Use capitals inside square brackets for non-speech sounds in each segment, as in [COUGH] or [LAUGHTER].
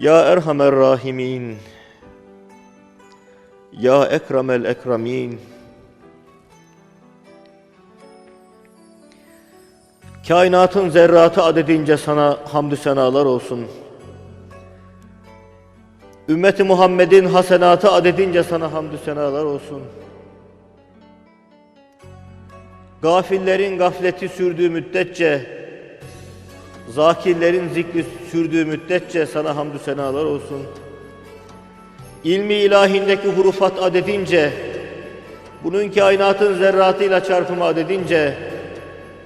Ya Erhamer Rahimin Ya Ekremel Ekremin Kainatın zerratı adedince sana hamdü senalar olsun. Ümmeti Muhammed'in hasenatı adedince sana hamdü senalar olsun. Gafillerin gafleti sürdüğü müddetçe, zakirlerin zikri sürdüğü müddetçe sana hamdü senalar olsun. İlmi ilahindeki hurufat adedince, bunun kainatın zerratıyla çarpımı adedince,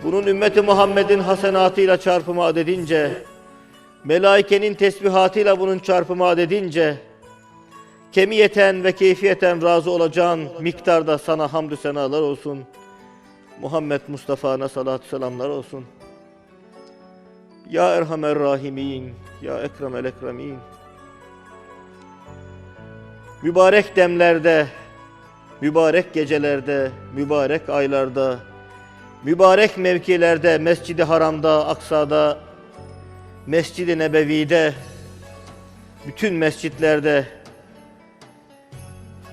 bunun ümmeti Muhammed'in hasenatıyla çarpımı adedince, melaikenin tesbihatıyla bunun çarpımı adedince, kemiyeten ve keyfiyeten razı olacağın miktarda sana hamdü senalar olsun. Muhammed Mustafa'na salatü selamlar olsun. Ya Erhamer Rahimin, Ya Ekremel Ekremin. Mübarek demlerde, mübarek gecelerde, mübarek aylarda, mübarek mevkilerde, Mescid-i Haram'da, Aksa'da, Mescid-i Nebevi'de, bütün mescitlerde,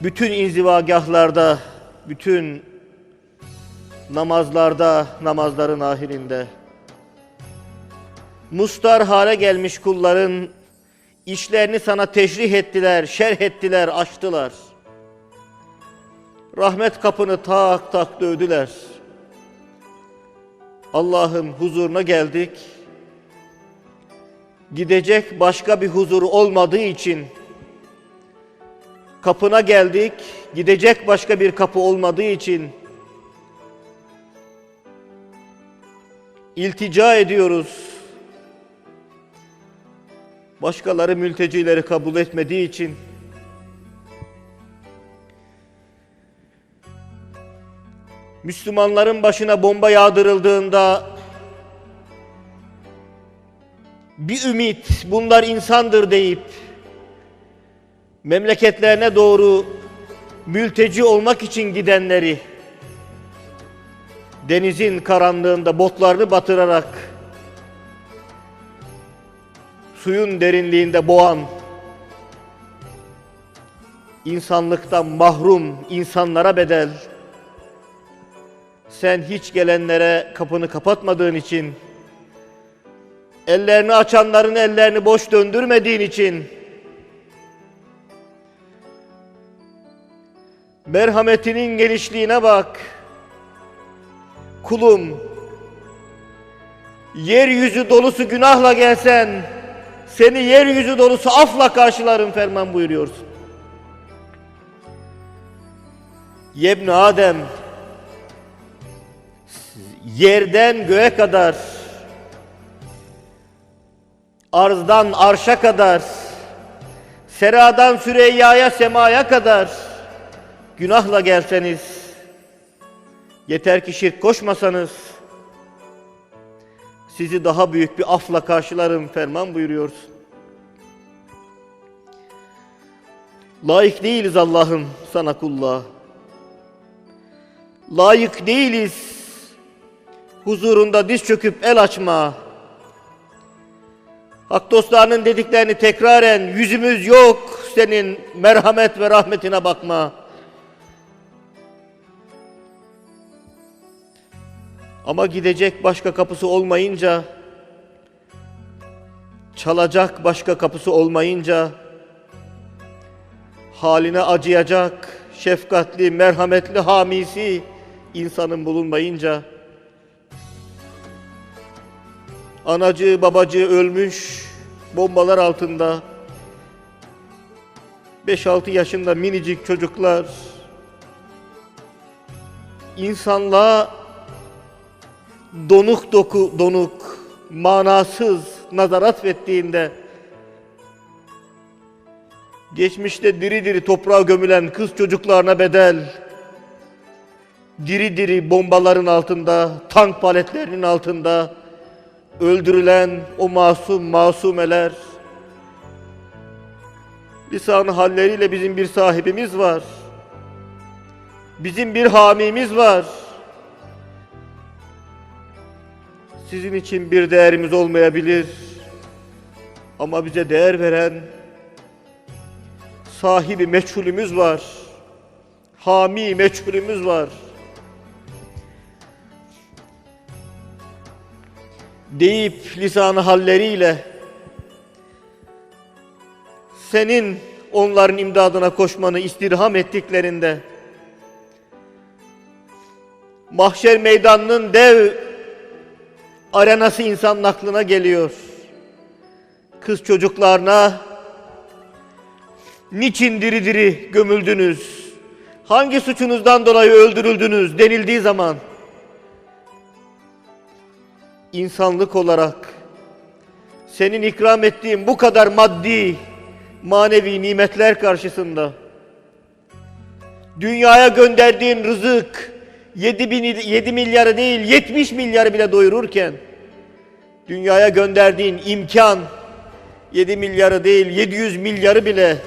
bütün inzivagahlarda, bütün namazlarda, namazların ahirinde, mustar hale gelmiş kulların işlerini sana teşrih ettiler, şerh ettiler, açtılar. Rahmet kapını tak tak dövdüler. Allah'ım huzuruna geldik. Gidecek başka bir huzur olmadığı için kapına geldik. Gidecek başka bir kapı olmadığı için iltica ediyoruz. Başkaları mültecileri kabul etmediği için Müslümanların başına bomba yağdırıldığında bir ümit bunlar insandır deyip memleketlerine doğru mülteci olmak için gidenleri denizin karanlığında botlarını batırarak suyun derinliğinde boğan insanlıktan mahrum insanlara bedel sen hiç gelenlere kapını kapatmadığın için ellerini açanların ellerini boş döndürmediğin için merhametinin genişliğine bak. Kulum yeryüzü dolusu günahla gelsen seni yeryüzü dolusu afla karşılarım ferman buyuruyorsun. Yebni Adem yerden göğe kadar arzdan arşa kadar seradan Süreyya'ya semaya kadar günahla gelseniz yeter ki şirk koşmasanız sizi daha büyük bir afla karşılarım ferman buyuruyorsun. Layık değiliz Allah'ım sana kulluğa. Layık değiliz huzurunda diz çöküp el açma. Hak dostlarının dediklerini tekraren yüzümüz yok senin merhamet ve rahmetine bakma. Ama gidecek başka kapısı olmayınca, çalacak başka kapısı olmayınca, haline acıyacak, şefkatli, merhametli hamisi insanın bulunmayınca, anacı babacı ölmüş bombalar altında, 5-6 yaşında minicik çocuklar, insanlığa donuk doku donuk, manasız nazarat ettiğinde geçmişte diri diri toprağa gömülen kız çocuklarına bedel diri diri bombaların altında, tank paletlerinin altında öldürülen o masum masumeler lisan halleriyle bizim bir sahibimiz var. Bizim bir hamimiz var. Sizin için bir değerimiz olmayabilir. Ama bize değer veren sahibi meçhulümüz var. Hami meçhulümüz var. Deyip lisanı halleriyle senin onların imdadına koşmanı istirham ettiklerinde mahşer meydanının dev arenası insanın aklına geliyor. Kız çocuklarına niçin diri diri gömüldünüz? Hangi suçunuzdan dolayı öldürüldünüz denildiği zaman insanlık olarak senin ikram ettiğin bu kadar maddi, manevi nimetler karşısında dünyaya gönderdiğin rızık 7, bin, 7 milyarı değil 70 milyarı bile doyururken dünyaya gönderdiğin imkan 7 milyarı değil 700 milyarı bile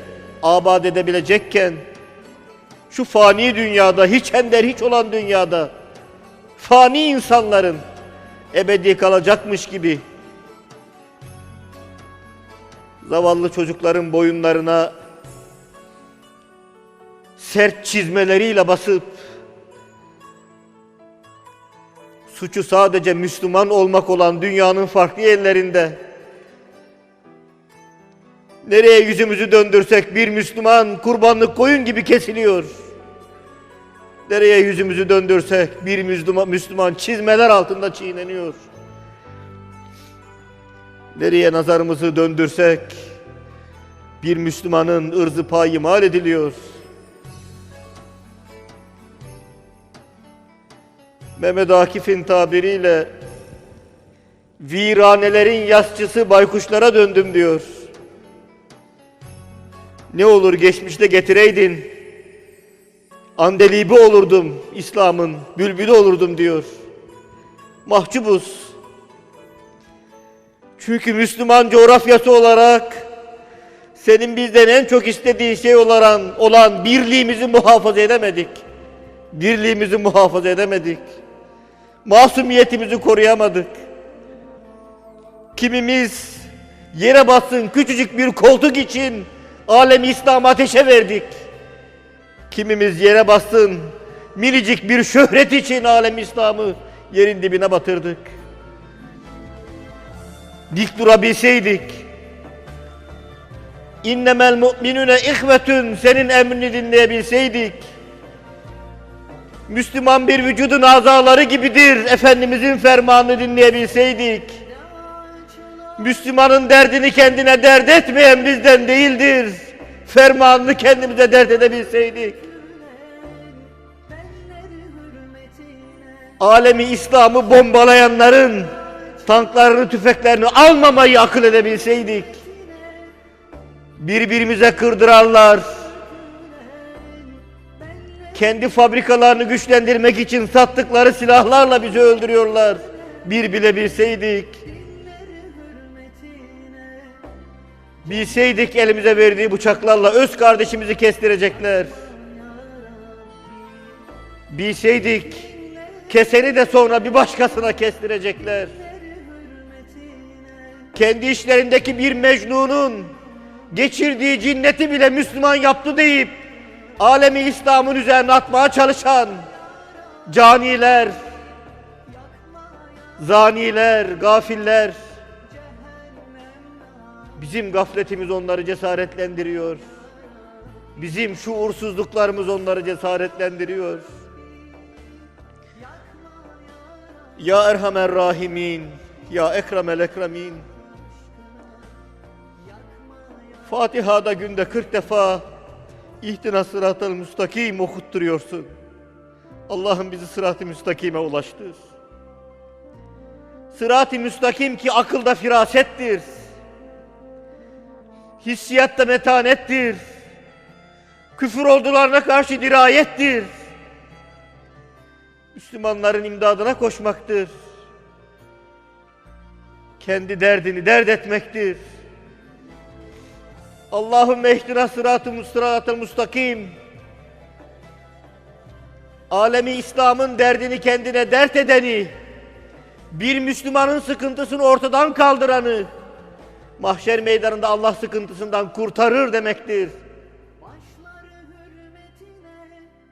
abad edebilecekken şu fani dünyada hiç ender hiç olan dünyada fani insanların ebedi kalacakmış gibi zavallı çocukların boyunlarına sert çizmeleriyle basıp suçu sadece Müslüman olmak olan dünyanın farklı yerlerinde nereye yüzümüzü döndürsek bir Müslüman kurbanlık koyun gibi kesiliyor. Nereye yüzümüzü döndürsek bir Müslüman, Müslüman çizmeler altında çiğneniyor. Nereye nazarımızı döndürsek bir Müslümanın ırzı payimal ediliyor. Mehmet Akif'in tabiriyle viranelerin yasçısı baykuşlara döndüm diyor. Ne olur geçmişte getireydin, andelibi olurdum İslam'ın, bülbülü olurdum diyor. Mahcubuz. Çünkü Müslüman coğrafyası olarak senin bizden en çok istediğin şey olan, olan birliğimizi muhafaza edemedik. Birliğimizi muhafaza edemedik. Masumiyetimizi koruyamadık. Kimimiz yere bassın küçücük bir koltuk için alemi İslam ateşe verdik. Kimimiz yere bassın minicik bir şöhret için alem İslam'ı yerin dibine batırdık. Dik durabilseydik, innemel mu'minüne ihvetün senin emrini dinleyebilseydik, Müslüman bir vücudun azaları gibidir Efendimizin fermanını dinleyebilseydik, Müslümanın derdini kendine dert etmeyen bizden değildir. Fermanını kendimize dert edebilseydik. Alemi İslam'ı bombalayanların tanklarını, tüfeklerini almamayı akıl edebilseydik. Birbirimize kırdıranlar, kendi fabrikalarını güçlendirmek için sattıkları silahlarla bizi öldürüyorlar. Bir bile bilseydik. Bilseydik elimize verdiği bıçaklarla öz kardeşimizi kestirecekler. Bilseydik keseni de sonra bir başkasına kestirecekler. Kendi işlerindeki bir mecnunun geçirdiği cinneti bile Müslüman yaptı deyip alemi İslam'ın üzerine atmaya çalışan caniler, zaniler, gafiller bizim gafletimiz onları cesaretlendiriyor. Bizim şuursuzluklarımız onları cesaretlendiriyor. Ya Erhamer Rahimin, Ya Ekremel Ekremin. Fatiha'da günde 40 defa İhtina sıratel müstakim okutturuyorsun. Allah'ım bizi sırat-ı müstakime ulaştır. Sırat-ı müstakim ki akılda firasettir. Hissiyatta metanettir. Küfür oldularına karşı dirayettir. Müslümanların imdadına koşmaktır. Kendi derdini dert etmektir. Allahümme ihdina sıratı mustıratı mustakim. Alemi İslam'ın derdini kendine dert edeni, bir Müslümanın sıkıntısını ortadan kaldıranı, mahşer meydanında Allah sıkıntısından kurtarır demektir.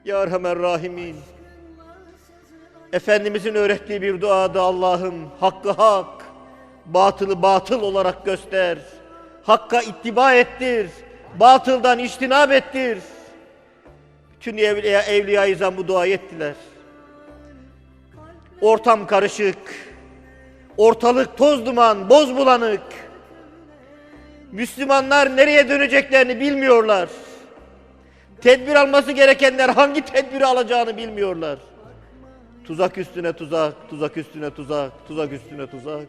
Ya Erhamer Rahimin. Efendimizin öğrettiği bir duada Allah'ım hakkı hak, batılı batıl olarak göster. Hakka ittiba ettir, batıldan içtinab ettir. Bütün evliya, evliya izam bu duayı ettiler. Ortam karışık, ortalık toz duman, boz bulanık. Müslümanlar nereye döneceklerini bilmiyorlar. Tedbir alması gerekenler hangi tedbiri alacağını bilmiyorlar. Tuzak üstüne tuzak, tuzak üstüne tuzak, tuzak üstüne tuzak.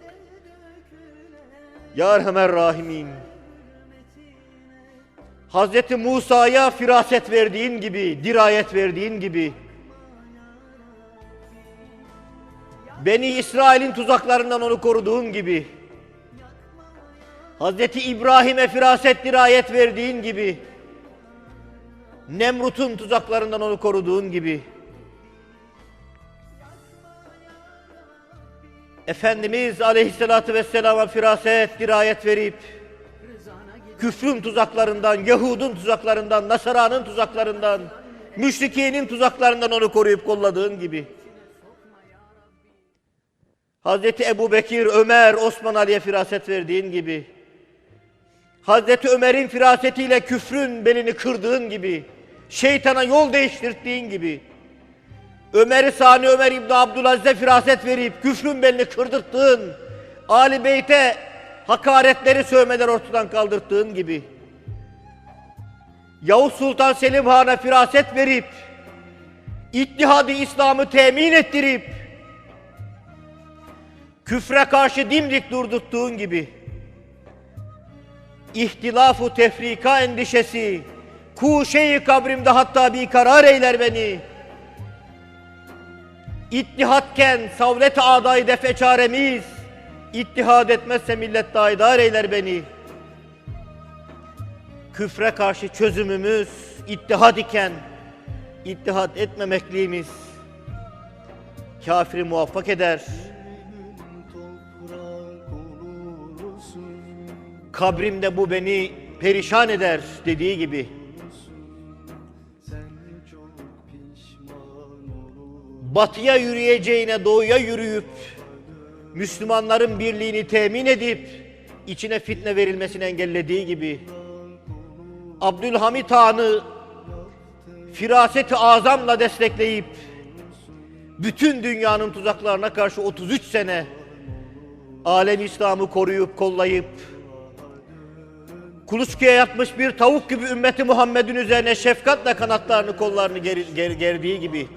Ya Erhamer Rahimin. Hazreti Musa'ya firaset verdiğin gibi, dirayet verdiğin gibi. Beni İsrail'in tuzaklarından onu koruduğun gibi. Hazreti İbrahim'e firaset dirayet verdiğin gibi. Nemrut'un tuzaklarından onu koruduğun gibi. Efendimiz aleyhissalatü vesselama firaset, dirayet verip küfrün tuzaklarından, Yahud'un tuzaklarından, Nasara'nın tuzaklarından, müşrikinin tuzaklarından onu koruyup kolladığın gibi. Hazreti Ebu Bekir, Ömer, Osman Ali'ye firaset verdiğin gibi. Hazreti Ömer'in firasetiyle küfrün belini kırdığın gibi. Şeytana yol değiştirdiğin gibi. Ömer'i Sani Ömer İbni Abdülaziz'e firaset verip küfrün belini kırdırttığın, Ali Beyt'e hakaretleri sövmeler ortadan kaldırttığın gibi. Yavuz Sultan Selim Han'a firaset verip, İttihadı İslam'ı temin ettirip, küfre karşı dimdik durdurttuğun gibi, ihtilafu tefrika endişesi, kuşeyi kabrimde hatta bir karar eyler beni, İttihatken savlet adayı defe çaremiz, İttihad etmezse millet daidar eyler beni. Küfre karşı çözümümüz ittihad iken, ittihad etmemekliğimiz kafiri muvaffak eder. Kabrimde bu beni perişan eder dediği gibi. Batıya yürüyeceğine doğuya yürüyüp Müslümanların birliğini temin edip içine fitne verilmesini engellediği gibi Abdülhamit Han'ı firaseti azamla destekleyip bütün dünyanın tuzaklarına karşı 33 sene alem İslam'ı koruyup kollayıp kuluçkaya yatmış bir tavuk gibi ümmeti Muhammed'in üzerine şefkatle kanatlarını kollarını ger, ger, gerdiği gibi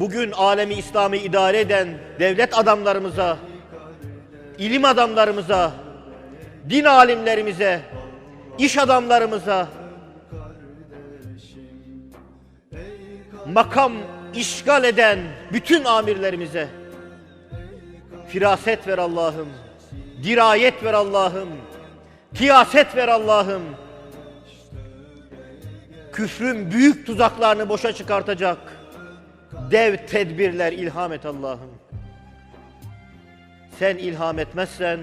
bugün alemi İslam'ı idare eden devlet adamlarımıza, ilim adamlarımıza, din alimlerimize, iş adamlarımıza, makam işgal eden bütün amirlerimize firaset ver Allah'ım, dirayet ver Allah'ım, kiyaset ver Allah'ım. Küfrün büyük tuzaklarını boşa çıkartacak dev tedbirler ilham et Allah'ım. Sen ilham etmezsen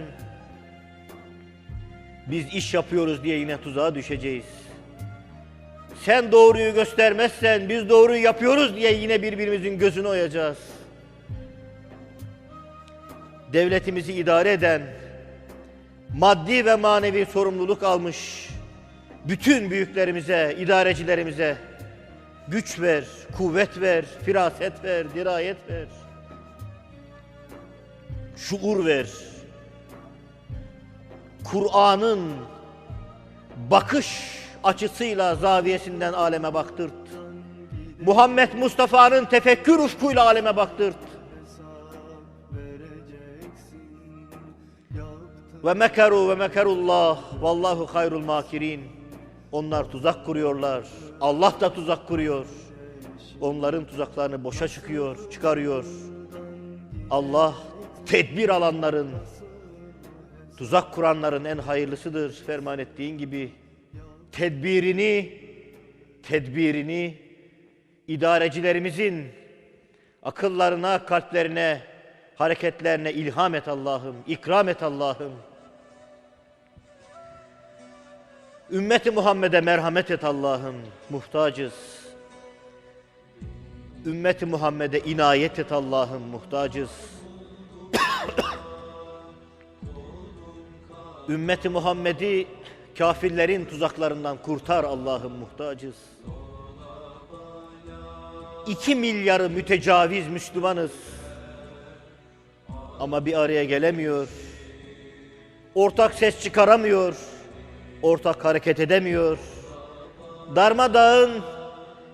biz iş yapıyoruz diye yine tuzağa düşeceğiz. Sen doğruyu göstermezsen biz doğruyu yapıyoruz diye yine birbirimizin gözünü oyacağız. Devletimizi idare eden, maddi ve manevi sorumluluk almış bütün büyüklerimize, idarecilerimize güç ver, kuvvet ver, firaset ver, dirayet ver. Şuur ver. Kur'an'ın bakış açısıyla zaviyesinden aleme baktırt. Muhammed Mustafa'nın tefekkür ufkuyla aleme baktırt. Ve mekeru ve mekerullah vallahu hayrul makirin. Onlar tuzak kuruyorlar. Allah da tuzak kuruyor. Onların tuzaklarını boşa çıkıyor, çıkarıyor. Allah tedbir alanların, tuzak kuranların en hayırlısıdır ferman ettiğin gibi. Tedbirini, tedbirini idarecilerimizin akıllarına, kalplerine hareketlerine ilham et Allah'ım, ikram et Allah'ım. Ümmeti Muhammed'e merhamet et Allah'ım, muhtacız. Ümmeti Muhammed'e inayet et Allah'ım, muhtacız. [COUGHS] Ümmeti Muhammed'i kafirlerin tuzaklarından kurtar Allah'ım, muhtacız. İki milyarı mütecaviz Müslümanız. Ama bir araya gelemiyor. Ortak ses çıkaramıyor. Ortak hareket edemiyor. Darmadağın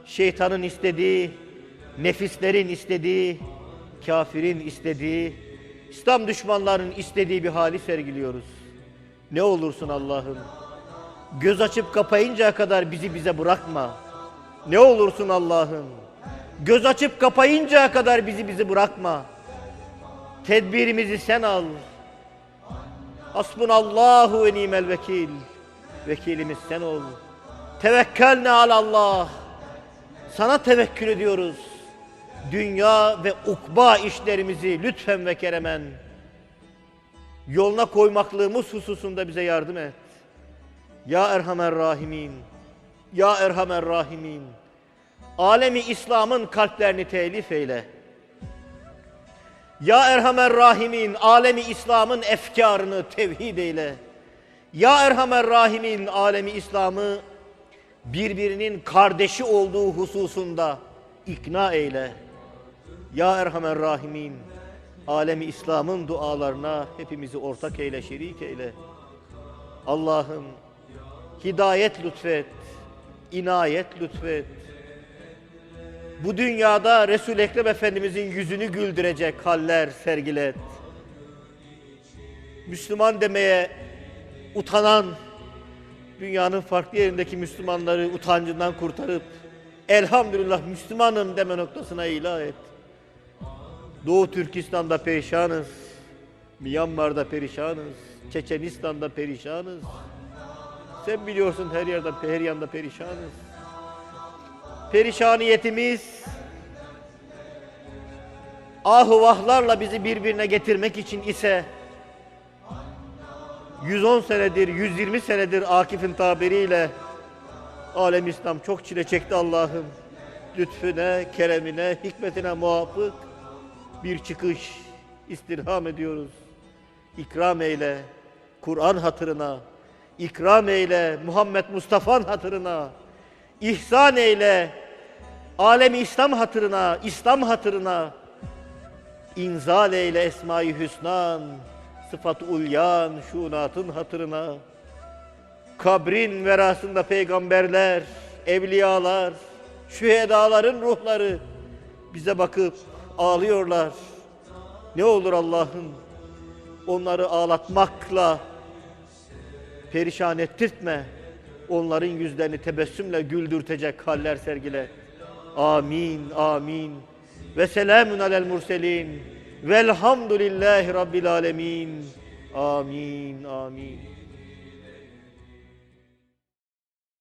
şeytanın istediği, nefislerin istediği, kafirin istediği, İslam düşmanlarının istediği bir hali sergiliyoruz. Ne olursun Allah'ım. Göz açıp kapayıncaya kadar bizi bize bırakma. Ne olursun Allah'ım. Göz açıp kapayıncaya kadar bizi bizi bırakma. Tedbirimizi sen al. Hasbunallahu ve nimel vekil. Vekilimiz sen ol. Tevekkelne alallah. Sana tevekkül ediyoruz. Dünya ve ukba işlerimizi lütfen ve keremen yoluna koymaklığımız hususunda bize yardım et. Ya Erhamer Rahimin. Ya Erhamer Rahimin. Alemi İslam'ın kalplerini telif eyle. Ya Erhamer Rahimin, alemi İslam'ın efkarını tevhid eyle. Ya Erhamer Rahimin, alemi İslam'ı birbirinin kardeşi olduğu hususunda ikna eyle. Ya Erhamer Rahimin, alemi İslam'ın dualarına hepimizi ortak eyle, şerik eyle. Allah'ım hidayet lütfet, inayet lütfet. Bu dünyada Resul Ekrem Efendimizin yüzünü güldürecek haller sergilet. Müslüman demeye utanan dünyanın farklı yerindeki Müslümanları utancından kurtarıp elhamdülillah Müslümanım deme noktasına ilah et. Doğu Türkistan'da perişanız. Myanmar'da perişanız. Çeçenistan'da perişanız. Sen biliyorsun her yerde her yanda perişanız. Perişaniyetimiz ahu vahlarla bizi birbirine getirmek için ise 110 senedir, 120 senedir Akif'in tabiriyle alem İslam çok çile çekti Allah'ım. Lütfüne, keremine, hikmetine muafık bir çıkış istirham ediyoruz. İkram eyle Kur'an hatırına, ikram eyle Muhammed Mustafa'nın hatırına, ihsan eyle alemi İslam hatırına, İslam hatırına, inzal eyle Esma-i Hüsnan, sıfat-ı ulyan, şunatın hatırına, kabrin verasında peygamberler, evliyalar, şühedaların ruhları bize bakıp ağlıyorlar. Ne olur Allah'ım onları ağlatmakla perişan ettirtme. Onların yüzlerini tebessümle güldürtecek haller sergile. Amin, amin. Ve selamun alel murselin. Velhamdülillahi Rabbil alemin. Amin, amin.